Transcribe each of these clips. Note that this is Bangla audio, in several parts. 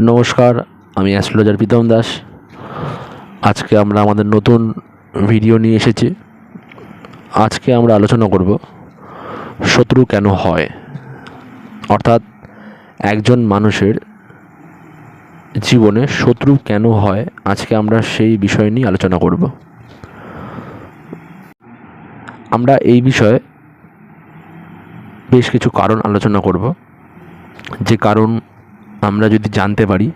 নমস্কার, আমি অ্যাস্ট্রোলজার প্রীতম দাস। আজকে আমরা আমাদের নতুন ভিডিও নিয়ে এসেছি। আজকে আমরা আলোচনা করব, শত্রু কেন হয়? অর্থাৎ একজন মানুষের জীবনে শত্রু কেন হয়, আজকে আমরা সেই বিষয় নিয়ে আলোচনা করব। আমরা এই বিষয়ে বেশ কিছু কারণ আলোচনা করব। যে কারণ আমরা যদি জানতে পারি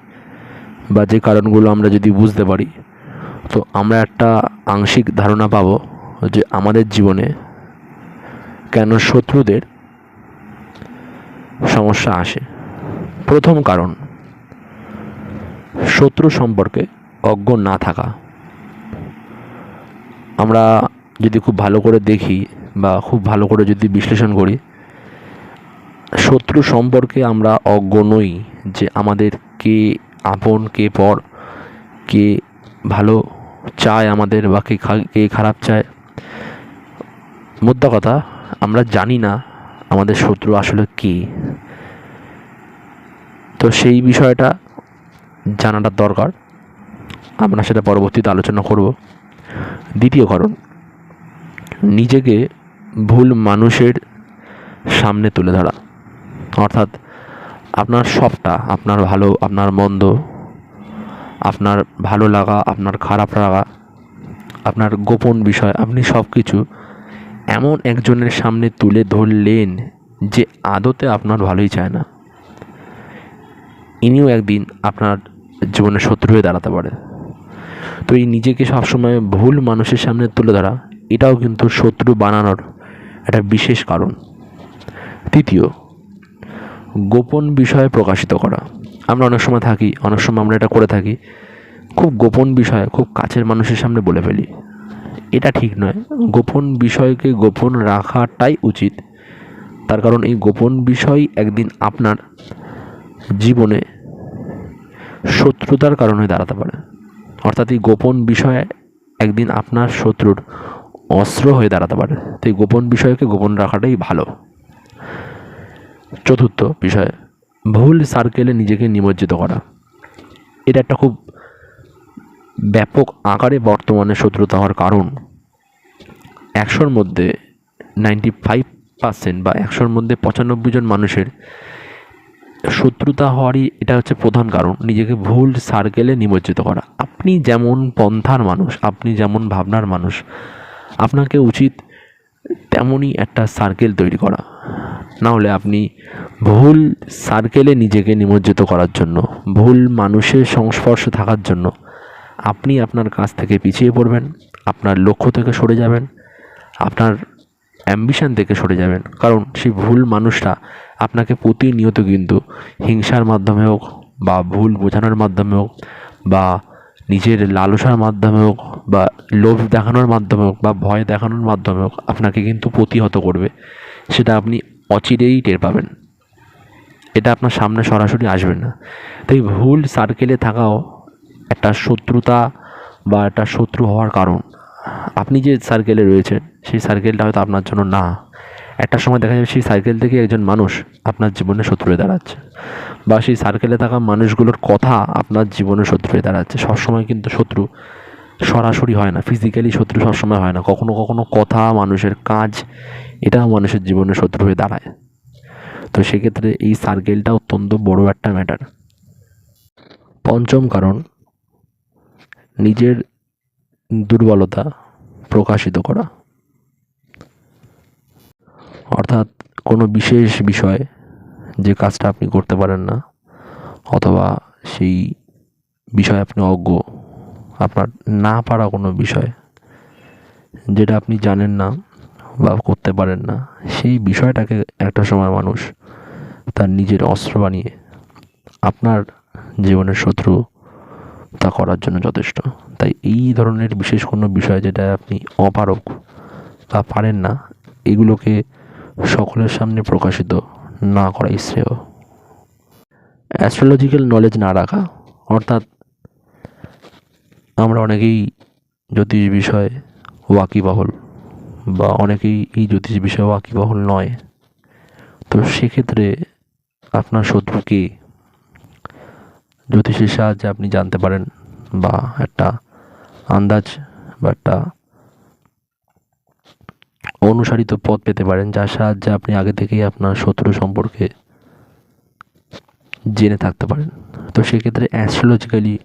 বা যে কারণগুলো আমরা যদি বুঝতে পারি, তো আমরা একটা আংশিক ধারণা পাবো যে আমাদের জীবনে কেন শত্রুদের সমস্যা আসে। প্রথম কারণ, শত্রু সম্পর্কে অজ্ঞ না থাকা। আমরা যদি খুব ভালো করে দেখি বা খুব ভালো করে যদি বিশ্লেষণ করি, শত্রু সম্পর্কে আমরা অজ্ঞ নই। যে আমাদের কে আপন, কে পর কে ভালো চায় আমাদের বা কে কে খারাপ চায়। মোদ্দা কথা, আমরা জানি না আমাদের শত্রু আসলে কে। তো সেই বিষয়টা জানাটা দরকার। আমরা সেটা পরবর্তীতে আলোচনা করব। দ্বিতীয় কারণ, নিজেকে ভুল মানুষের সামনে তুলে ধরা। অর্থাৎ আপনার সবটা, আপনার ভালো, আপনার মন্দ, আপনার ভালো লাগা, আপনার খারাপ লাগা, আপনার গোপন বিষয়, আপনি সব কিছু এমন একজনের সামনে তুলে ধরলেন যে আদতে আপনার ভালোই চায় না। ইনিও একদিন আপনার জীবনে শত্রু হয়ে দাঁড়াতে পারে। তো এই নিজেকে সবসময় ভুল মানুষের সামনে তুলে ধরা, এটাও কিন্তু শত্রু বানানোর একটা বিশেষ কারণ। তৃতীয় গোপন বিষয় প্রকাশিত করা। আমরা অনেক সময় থাকি, অনেক সময় আমরা এটা করে থাকি, খুব গোপন বিষয়, খুব কাছের মানুষের সামনে বলে ফেলি। এটা ঠিক নয়। গোপন বিষয়কে গোপন রাখাটাই উচিত। তার কারণ এই গোপন বিষয় একদিন আপনার জীবনে শত্রুতার কারণে দাঁড়াতে পারে। অর্থাৎ এই গোপন বিষয় একদিন আপনার শত্রুর অস্ত্র হয়ে দাঁড়াতে পারে। তো এই গোপন বিষয়কে গোপন রাখাটাই ভালো। চতুর্থ বিষয়, ভুল সার্কেলে নিজেকে নিমজ্জিত করা। এটা একটা খুব ব্যাপক আকারে বর্তমানে শত্রুতা হওয়ার কারণ। একশোর মধ্যে নাইনটি ফাইভ পার্সেন্ট বা একশোর মধ্যে পঁচানব্বই জন মানুষের শত্রুতা হওয়ারই এটা হচ্ছে প্রধান কারণ, নিজেকে ভুল সার্কেলে নিমজ্জিত করা। আপনি যেমন পন্থার মানুষ, আপনি যেমন ভাবনার মানুষ, আপনাকে উচিত তেমনই একটা সার্কেল তৈরি করা। না হলে আপনি ভুল সার্কেলে নিজেকে নিমজ্জিত করার জন্য, ভুল মানুষের সংস্পর্শে থাকার জন্য আপনি আপনার কাছ থেকে পিছিয়ে পড়বেন, আপনার লক্ষ্য থেকে সরে যাবেন, আপনার অ্যাম্বিশন থেকে সরে যাবেন। কারণ সেই ভুল মানুষটা আপনাকে প্রতিনিয়ত কিন্তু হিংসার মাধ্যমে হোক বা ভুল বোঝানোর মাধ্যমে হোক বা নিজের লালসার মাধ্যমে হোক বা লোভ দেখানোর মাধ্যমে হোক বা ভয় দেখানোর মাধ্যমে হোক আপনাকে কিন্তু প্রতিহত করবে। সেটা আপনি অচিরেই টের পাবেন। এটা আপনার সামনে সরাসরি আসবে না। তাই ভুল সার্কেলে থাকাও একটা শত্রুতা বা একটা শত্রু হওয়ার কারণ। আপনি যে সার্কেলে রয়েছেন, সেই সার্কেলটা হয়তো আপনার জন্য না। একটা সময় দেখা যাবে সেই সার্কেল থেকে একজন মানুষ আপনার জীবনে শত্রু হয়ে দাঁড়াচ্ছে বা সেই সার্কেলে থাকা মানুষগুলোর কথা আপনার জীবনে শত্রু হয়ে দাঁড়াচ্ছে। সবসময় কিন্তু শত্রু সরাসরি হয় না ফিজিক্যালি শত্রু সবসময় হয় না। কখনো কখনো কথা, মানুষের কাজ এটাও মানুষের জীবনে শত্রু হয়ে দাঁড়ায়। তো সেক্ষেত্রে এই সার্কেলটা অত্যন্ত বড় একটা ম্যাটার পঞ্চম কারণ, নিজের দুর্বলতা প্রকাশিত করা। অর্থাৎ কোনো বিশেষ বিষয় যে কাজটা আপনি করতে পারেন না, অথবা সেই বিষয়ে আপনি অজ্ঞ, আপনার না পারা কোনো বিষয়, যেটা আপনি জানেন না বা করতে পারেন না। সেই বিষয়টাকে একটা সময় মানুষ তার নিজের অস্ত্র বানিয়ে আপনার জীবনের শত্রু তা করার জন্য যথেষ্ট। তাই এই ধরনের বিশেষ কোনো বিষয় যেটা আপনি অপারক বা পারেন না, এগুলোকে সকলের সামনে প্রকাশিত না করাই শ্রেয়। অ্যাস্ট্রোলজিক্যাল নলেজ না রাখা, অর্থাৎ আমরা অনেকেই জ্যোতিষ বিষয়ে ওয়াকিবহল। বা অনেকেই এই জ্যোতিষ বিষয়ে ওয়াকিবহল নয়। তো সেক্ষেত্রে আপনার শত্রুকে জ্যোতিষের সাহায্যে আপনি জানতে পারেন বা একটা আন্দাজ বা একটা অনুসারিত পথ পেতে পারেন, যার সাহায্যে আপনি আগে থেকেই আপনার শত্রু সম্পর্কে জেনে থাকতে পারেন। তো সেক্ষেত্রে অ্যাস্ট্রোলজিক্যালি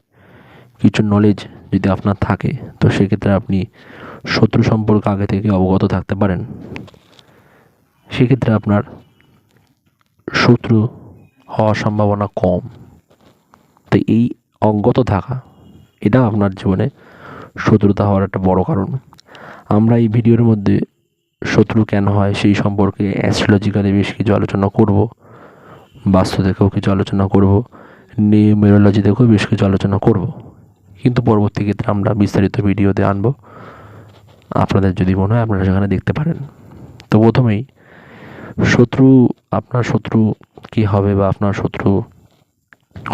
কিছু নলেজ যদি আপনার থাকে, তো সেক্ষেত্রে আপনি শত্রু সম্পর্কে আগে থেকে অবগত থাকতে পারেন। সেক্ষেত্রে আপনার শত্রু হওয়ার সম্ভাবনা কম। তো এই অজ্ঞত থাকা, এটা আপনার জীবনে শত্রুতা হওয়ার একটা বড় কারণ। আমরা এই ভিডিওর মধ্যে শত্রু কেন হয়, সেই সম্পর্কে অ্যাস্ট্রোলজিক্যালি বেশ কিছু আলোচনা করব, বাস্তু থেকেও কিছু আলোচনা করব নিউমেরোলজি থেকেও বেশ কিছু আলোচনা করব। কিন্তু পরবর্তী ক্ষেত্রে আমরা বিস্তারিত ভিডিওতে আনব। আপনাদের যদি মনে হয় আপনারা সেখানে দেখতে পারেন। তো প্রথমেই, শত্রু, আপনার শত্রু কী হবে বা আপনার শত্রু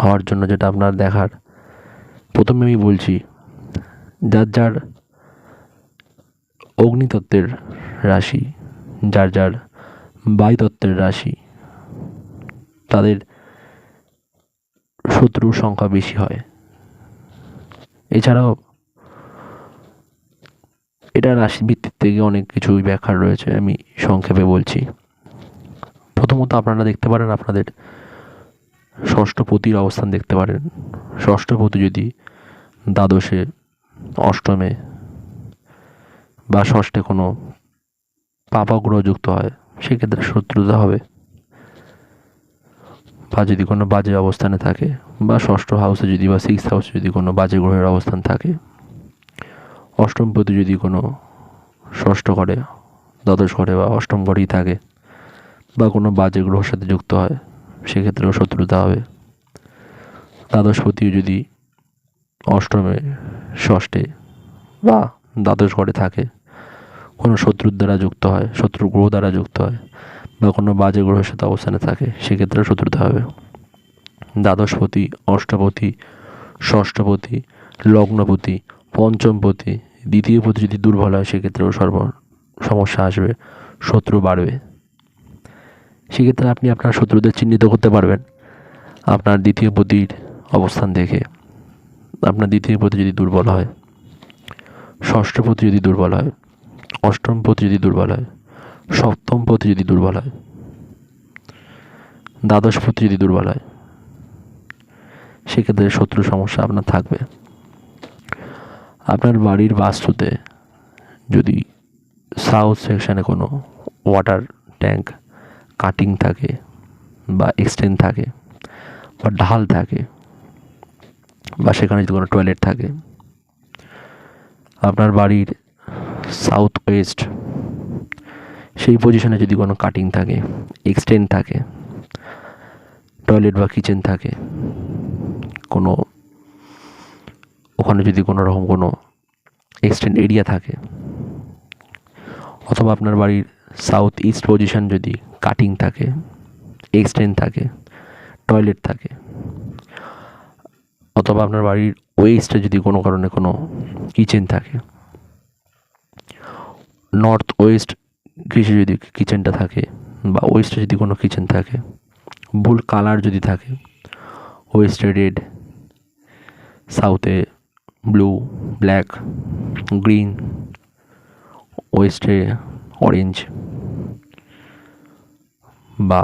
হওয়ার জন্য যেটা আপনার দেখার, প্রথমে আমি বলছি, যার যার অগ্নিতত্ত্বের রাশি, যার যার বায়ুতত্ত্বের রাশি, তাদের শত্রুর সংখ্যা বেশি হয়। এছাড়াও এটা রাশি ভিত্তিক থেকে অনেক কিছুই ব্যাখ্যা রয়েছে, আমি সংক্ষেপে বলছি। প্রথমত আপনারা দেখতে পারেন আপনাদের ষষ্ঠপতির অবস্থান দেখতে পারেন। ষষ্ঠপতি যদি দ্বাদশে, অষ্টমে বা ষষ্ঠে কোনো পাপাগ্রহ যুক্ত হয়, সেক্ষেত্রে শত্রুতা হবে। বা যদি কোনো বাজে অবস্থানে থাকে বা ষষ্ঠ হাউসে যদি বা সিক্স হাউসে যদি কোনো বাজে গ্রহের অবস্থান থাকে অষ্টমপতি যদি কোনো ষষ্ঠ ঘরে, দ্বাদশ ঘরে বা অষ্টম ঘরেই থাকে বা কোনো বাজে গ্রহের সাথে যুক্ত হয়, সেক্ষেত্রেও শত্রুতা হবে। দ্বাদশ দ্বাদশপতিও যদি অষ্টমে, ষষ্ঠে বা দ্বাদশ ঘরে থাকে, কোনো শত্রুর দ্বারা যুক্ত হয় শত্রু গ্রহ দ্বারা যুক্ত হয় বা কোনো বাজে গ্রহের সাথে অবস্থানে থাকে, সেক্ষেত্রে শত্রুতা হবে। দ্বাদশপতি, অষ্টপতি, ষষ্ঠপতি, লগ্নপতি, পঞ্চমপতি দ্বিতীয় পতি যদি দুর্বল হয়, সেক্ষেত্রেও সর্ব সমস্যা আসবে, শত্রু বাড়বে। সেক্ষেত্রে আপনি আপনার শত্রুদের চিহ্নিত করতে পারবেন, আপনার দ্বিতীয় পতির অবস্থান দেখে। আপনার দ্বিতীয় পতি যদি দুর্বল হয়, ষষ্ঠপতি যদি দুর্বল হয় অষ্টম পতি যদি দুর্বল হয় সপ্তম পতি যদি দুর্বল হয়, দ্বাদশ পতি যদি দুর্বল হয়, সেক্ষেত্রে শত্রু সমস্যা আপনার থাকবে। আপনার বাড়ির বাস্তুতে যদি সাউথ সেকশানে কোনো ওয়াটার ট্যাঙ্ক কাটিং থাকে বা এক্সটেন্ড থাকে বা ঢাল থাকে বা সেখানে যদি কোনো টয়লেট থাকে, আপনার বাড়ির সাউথ ওয়েস্ট সেই পজিশনে যদি কোনো কাটিং থাকে এক্সটেন্ড থাকে টয়লেট বা কিচেন থাকে, কোনো, ওখানে যদি কোনো রকম কোনো এক্সটেন্ড এরিয়া থাকে, অথবা আপনার বাড়ির সাউথ ইস্ট পজিশন যদি কাটিং থাকে এক্সটেন্ড থাকে টয়লেট থাকে, অথবা আপনার বাড়ির ওয়েস্টে যদি কোনো কারণে কোনো কিচেন থাকে নর্থ ওয়েস্ট কৃষি যদি কিচেনটা থাকে বা ওয়েস্টে যদি কোনো কিচেন থাকে, ভুল কালার যদি থাকে ওয়েস্টে রেড সাউথে ব্লু ব্ল্যাক গ্রিন ওয়েস্টে অরেঞ্জ বা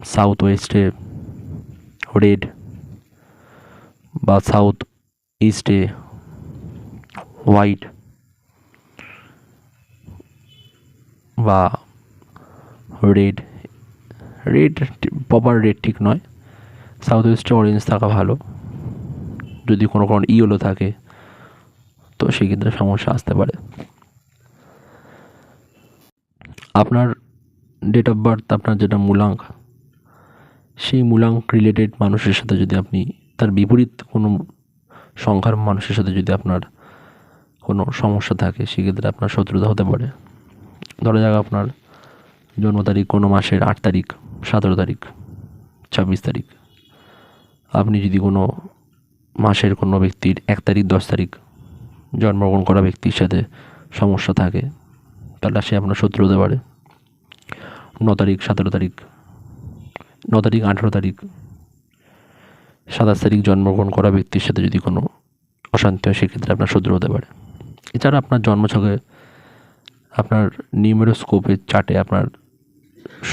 সাউথ ওয়েস্টে রেড বা সাউথ ইস্টে হোয়াইট বা রেড রেড প্রপার রেড ঠিক নয়। সাউথ ওয়েস্টে অরেঞ্জ থাকা ভালো। যদি কোনো কোনো ইয়েলো থাকে, তো সেক্ষেত্রে সমস্যা আসতে পারে। আপনার ডেট অফ বার্থ আপনার যেটা মূলাঙ্ক, সেই মূলাঙ্ক রিলেটেড মানুষের সাথে যদি আপনি, তার বিপরীত কোনো সংখ্যার মানুষের সাথে যদি আপনার কোনো সমস্যা থাকে, সেক্ষেত্রে আপনার শত্রুতা হতে পারে। ধরা যাক আপনার জন্ম তারিখ কোনো মাসের আট তারিখ, সতেরো তারিখ, ছাব্বিশ তারিখ। আপনি যদি কোনো মাসের কোনো ব্যক্তির এক তারিখ, দশ তারিখ জন্মগ্রহণ করা ব্যক্তির সাথে সমস্যা থাকে, তাহলে সে আপনার শত্রু হতে পারে। ন তারিখ, সতেরো তারিখ, ন তারিখ, আঠেরো তারিখ, সাতাশ তারিখ জন্মগ্রহণ করা ব্যক্তির সাথে যদি কোনো অশান্তি হয়, সেক্ষেত্রে আপনার শত্রু হতে পারে। এছাড়া আপনার জন্মছকে আপনার নিউমেরোস্কোপের চার্টে আপনার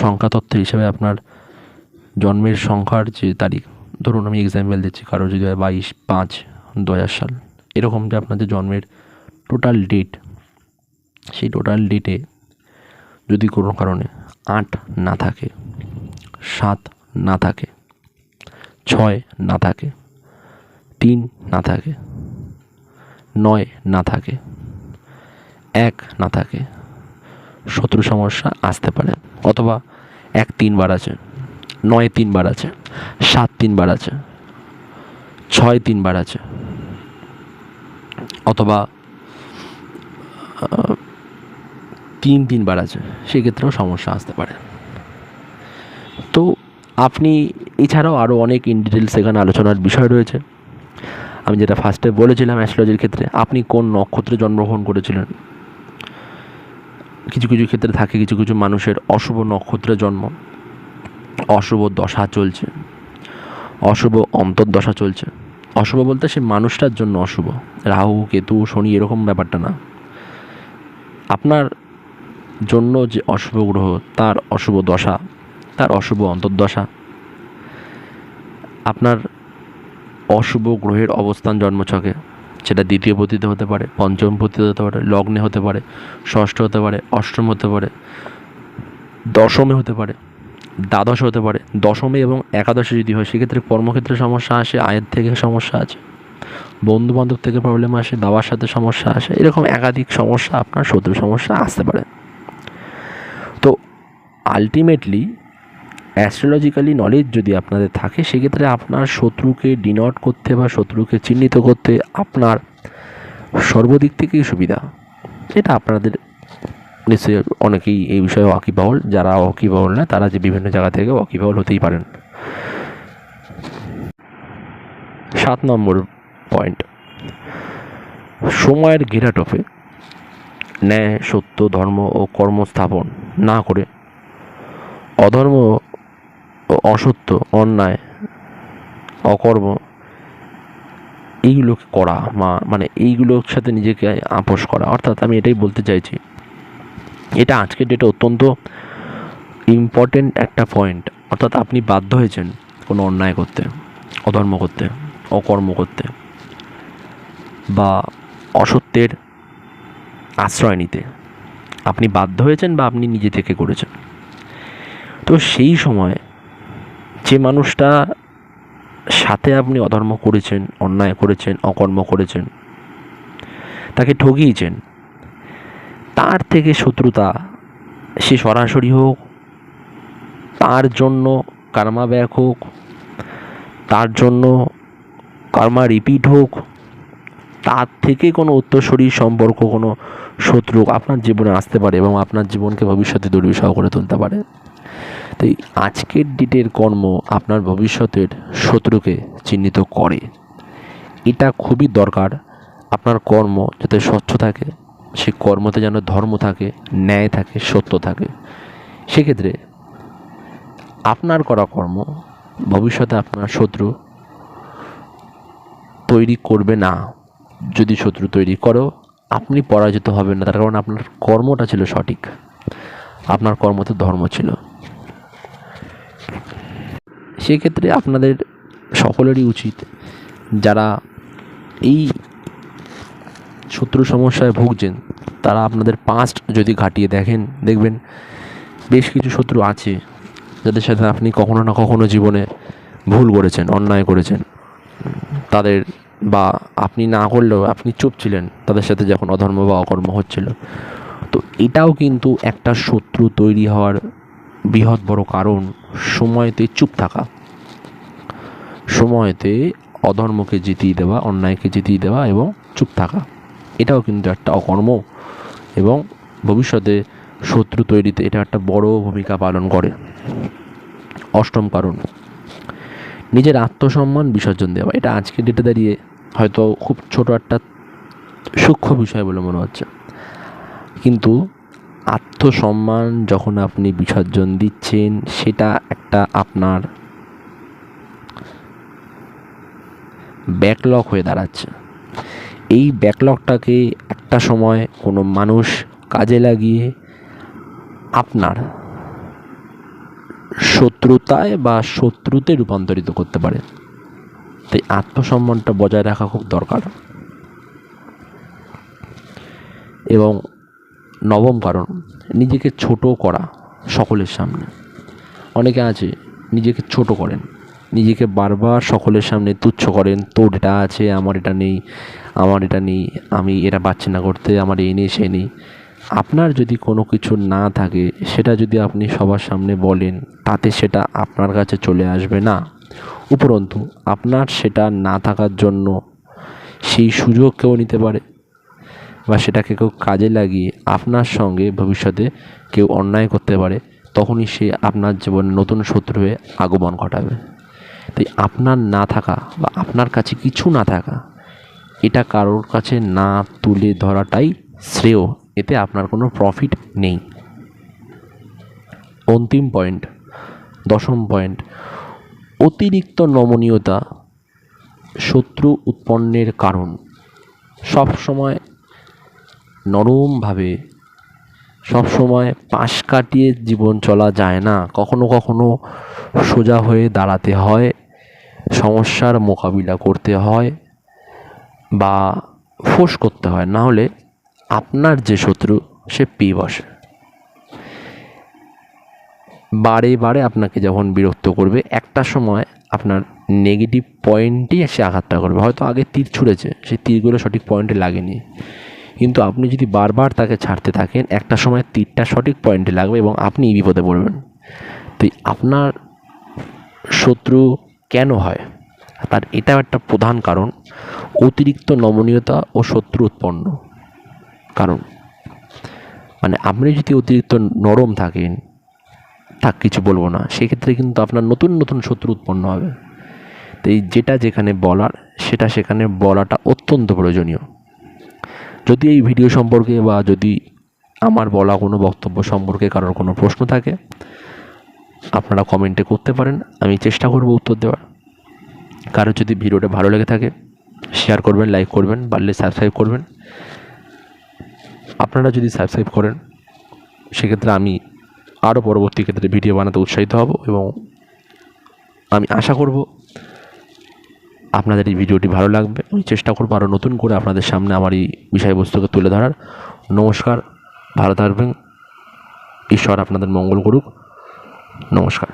সংখ্যা তথ্য হিসেবে আপনার জন্মের সংখ্যার যে তারিখ, ধরুন আমি এক্সাম্পল দিচ্ছি, কারও যদি হয় বাইশ পাঁচ দু হাজার সাল, এরকম যে আপনাদের জন্মের টোটাল ডেট সেই টোটাল ডেটে যদি কোনো কারণে আট না থাকে, সাত না থাকে, ছয় না থাকে, তিন না থাকে, নয় না থাকে এক না থাকে। শত্রু সমস্যা আসতে পারে। অথবা এক তিনবার আছে, নয় তিনবার আছে, সাত তিনবার আছে, ছয় তিনবার আছে। অথবা তিন তিনবার আছে, সেক্ষেত্রেও সমস্যা আসতে পারে। তো আপনি, এছাড়াও আরও অনেক ইন ডিটেলস এখানে আলোচনার বিষয় রয়েছে। আমি যেটা ফার্স্টে বলেছিলাম অ্যাস্ট্রোলজির ক্ষেত্রে, আপনি কোন নক্ষত্রে জন্মগ্রহণ করেছিলেন? কিছু কিছু ক্ষেত্রে থাকে, কিছু কিছু মানুষের অশুভ নক্ষত্রে জন্ম, অশুভ দশা চলছে, অশুভ অন্তর্দশা চলছে। অশুভ বলতে সে মানুষটার জন্য অশুভ। রাহু, কেতু, শনি এরকম ব্যাপারটা না। আপনার জন্য যে অশুভ গ্রহ, তার অশুভ দশা, তার অশুভ অন্তর্দশা, আপনার অশুভ গ্রহের অবস্থান জন্মছকে। সেটা দ্বিতীয় পতিতে হতে পারে, পঞ্চম পতিতে হতে পারে, লগ্নে হতে পারে, ষষ্ঠ হতে পারে, অষ্টম হতে পারে, দশমে হতে পারে, দ্বাদশ হতে পারে, দশমে এবং একাদশে যদি হয়, সেক্ষেত্রে কর্মক্ষেত্রে সমস্যা আসে, আয়ের থেকে সমস্যা আছে বন্ধু বান্ধব থেকে প্রবলেম আসে, বাবার সাথে সমস্যা আসে, এরকম একাধিক সমস্যা আপনার শত্রু সমস্যা আসতে পারে। তো আলটিমেটলি অ্যাস্ট্রোলজিক্যালি নলেজ যদি আপনাদের থাকে, সেক্ষেত্রে আপনার শত্রুকে ডিনট করতে বা শত্রুকে চিহ্নিত করতে আপনার সর্বদিক থেকেই সুবিধা। এটা আপনাদের নিশ্চয়ই অনেকেই এই বিষয়ে ওয়াকিবহল যারা ওয়াকিবহল না, তারা যে বিভিন্ন জায়গা থেকে ওয়াকিবহল হতেই পারেন। সাত নম্বর পয়েন্ট সময়ের ঘেরাটোপে ন্যায়, সত্য, ধর্ম ও কর্ম স্থাপন না করে অধর্ম অসত্য, অন্যায়, অকর্ম, এইগুলোকে করা, মা মানে এইগুলোর সাথে নিজেকে আপোষ করা। অর্থাৎ আমি এটাই বলতে চাইছি। এটা আজকের ডেটে অত্যন্ত ইম্পর্টেন্ট একটা পয়েন্ট অর্থাৎ আপনি বাধ্য হয়েছেন কোনো অন্যায় করতে, অধর্ম করতে, অকর্ম করতে বা অসত্যের আশ্রয় নিতে। আপনি বাধ্য হয়েছেন বা আপনি নিজে থেকে করেছেন। তো সেই সময় যে মানুষটা সাথে আপনি অধর্ম করেছেন, অন্যায় করেছেন, অকর্ম করেছেন, তাকে ঠগিয়েছেন, তার থেকে শত্রুতা সে সরাসরি হোক, তার জন্য কার্মা ব্যাক হোক, তার জন্য কার্মা রিপিট হোক, তার থেকে কোনো উত্তরসূরি সম্পর্ক, কোনো শত্রু আপনার জীবনে আসতে পারে এবং আপনার জীবনকে ভবিষ্যতে দুর্বিষহ করে তুলতে পারে। তাই আজকের ডেটের কর্ম আপনার ভবিষ্যতের শত্রুকে চিহ্নিত করে। এটা খুবই দরকার আপনার কর্ম যাতে স্বচ্ছ থাকে, সে কর্মতে যেন ধর্ম থাকে, ন্যায় থাকে, সত্য থাকে। সেক্ষেত্রে আপনার করা কর্ম ভবিষ্যতে আপনার শত্রু তৈরি করবে না। যদি শত্রু তৈরি করো, আপনি পরাজিত হবেন না। তার কারণ আপনার কর্মটা ছিল সঠিক। আপনার কর্মতে ধর্ম ছিল। সেক্ষেত্রে আপনাদের সকলেরই উচিত যারা এই শত্রু সমস্যায় ভুগছেন, তারা আপনাদের পাস্ট যদি ঘাটিয়ে দেখেন, দেখবেন বেশ কিছু শত্রু আছে যাদের সাথে আপনি কখনো না কখনো জীবনে ভুল করেছেন, অন্যায় করেছেন। তাদের বা আপনি না করলেও আপনি চুপ ছিলেন, তাদের সাথে যখন অধর্ম বা অকর্ম হচ্ছিল। তো এটাও কিন্তু একটা শত্রু তৈরি হওয়ার বৃহৎ বড় কারণ সময়তে চুপ থাকা। সময়তে অধর্মকে জিতিয়ে দেওয়া, অন্যায়কে জিতিয়ে দেওয়া এবং চুপ থাকা, এটাও কিন্তু একটা অকর্ম এবং ভবিষ্যতে শত্রু তৈরিতে এটা একটা বড় ভূমিকা পালন করে। অষ্টম কারণ, নিজের আত্মসম্মান বিসর্জন দেওয়া। এটা আজকের ডেটে দাঁড়িয়ে হয়তো খুব ছোট একটা সূক্ষ্ম বিষয় বলে মনে হচ্ছে। কিন্তু আত্মসম্মান যখন আপনি বিসর্জন দিচ্ছেন, সেটা একটা আপনার ব্যাকলগ হয়ে দাঁড়াচ্ছে। এই ব্যাকলগটাকে একটা সময় কোনো মানুষ কাজে লাগিয়ে আপনার শত্রুতায় বা শত্রুতে রূপান্তরিত করতে পারে। তাই আত্মসম্মানটা বজায় রাখা খুব দরকার। এবং নবম কারণ, নিজেকে ছোট করা সকলের সামনে। অনেকে আছে, নিজেকে ছোট করেন। নিজেকে বারবার সকলের সামনে তুচ্ছ করেন, তোর এটা আছে, আমার এটা নেই, আমার এটা নেই, আমি এটা পাচ্ছি না করতে, আমার এই নেই সে নেই। আপনার যদি কোনো কিছু না থাকে, সেটা যদি আপনি সবার সামনে বলেন, তাতে সেটা আপনার কাছে চলে আসবে না। উপরন্তু, আপনার সেটা না থাকার জন্য সেই সুযোগ কেউ নিতে পারে। বা সেটাকে কেউ কাজে লাগিয়ে আপনার সঙ্গে ভবিষ্যতে কেউ অন্যায় করতে পারে, তখনই সে আপনার জীবনে নতুন শত্রু হয়ে আগমন ঘটাবে। তাই আপনার না থাকা বা আপনার কাছে কিছু না থাকা, এটা কারোর কাছে না তুলে ধরাটাই শ্রেয়। এতে আপনার কোনো প্রফিট নেই। অন্তিম পয়েন্ট দশম পয়েন্ট অতিরিক্ত নমনীয়তা শত্রু উৎপন্নের কারণ। সব সময় নরমভাবে সবসময় পাশ কাটিয়ে জীবন চলা যায় না। কখনো কখনো সোজা হয়ে দাঁড়াতে হয়, সমস্যার মোকাবিলা করতে হয় বা ফোঁস করতে হয়। না হলে আপনার যে শত্রু, সে পেয়ে বসে। বারে বারে আপনাকে যখন বিরক্ত করবে, একটা সময় আপনার নেগেটিভ পয়েন্টেই সে আঘাতটা করবে। হয়তো আগে তীর ছুঁড়েছে, সেই তীরগুলো সঠিক পয়েন্টে লাগেনি। কিন্তু আপনি যদি বারবার তাকে ছাড়তে থাকেন, একটা সময় তীরটা সঠিক পয়েন্টে লাগবে এবং আপনি বিপদে পড়বেন। তো আপনার শত্রু কেন হয়? তার এটাও একটা প্রধান কারণ। অতিরিক্ত নমনীয়তা ও শত্রু উৎপন্ন। কারণ মানে আপনি যদি অতিরিক্ত নরম থাকেন তা কিছু বলব না, সেক্ষেত্রে কিন্তু আপনার নতুন নতুন শত্রু উৎপন্ন হবে। তো এই যেটা যেখানে বলার, সেটা সেখানে বলাটা অত্যন্ত প্রয়োজনীয়। যদি এই ভিডিও সম্পর্কে বা যদি আমার বলা কোনো বক্তব্য সম্পর্কে কারোর কোনো প্রশ্ন থাকে, আপনারা কমেন্টে করতে পারেন, আমি চেষ্টা করব উত্তর দেওয়ার। কারও যদি ভিডিওটা ভালো লেগে থাকে শেয়ার করবেন লাইক করবেন পারলে সাবস্ক্রাইব করবেন। আপনারা যদি সাবস্ক্রাইব করেন, সেক্ষেত্রে আমি আরও পরবর্তী ক্ষেত্রে ভিডিও বানাতে উৎসাহিত হব এবং আমি আশা করব আপনাদের এই ভিডিওটি ভালো লাগবে, আমি চেষ্টা করব আরও নতুন করে আপনাদের সামনে আমার এই বিষয়বস্তুকে তুলে ধরার। নমস্কার, ভালো থাকবেন, ঈশ্বর আপনাদের মঙ্গল করুক। নমস্কার।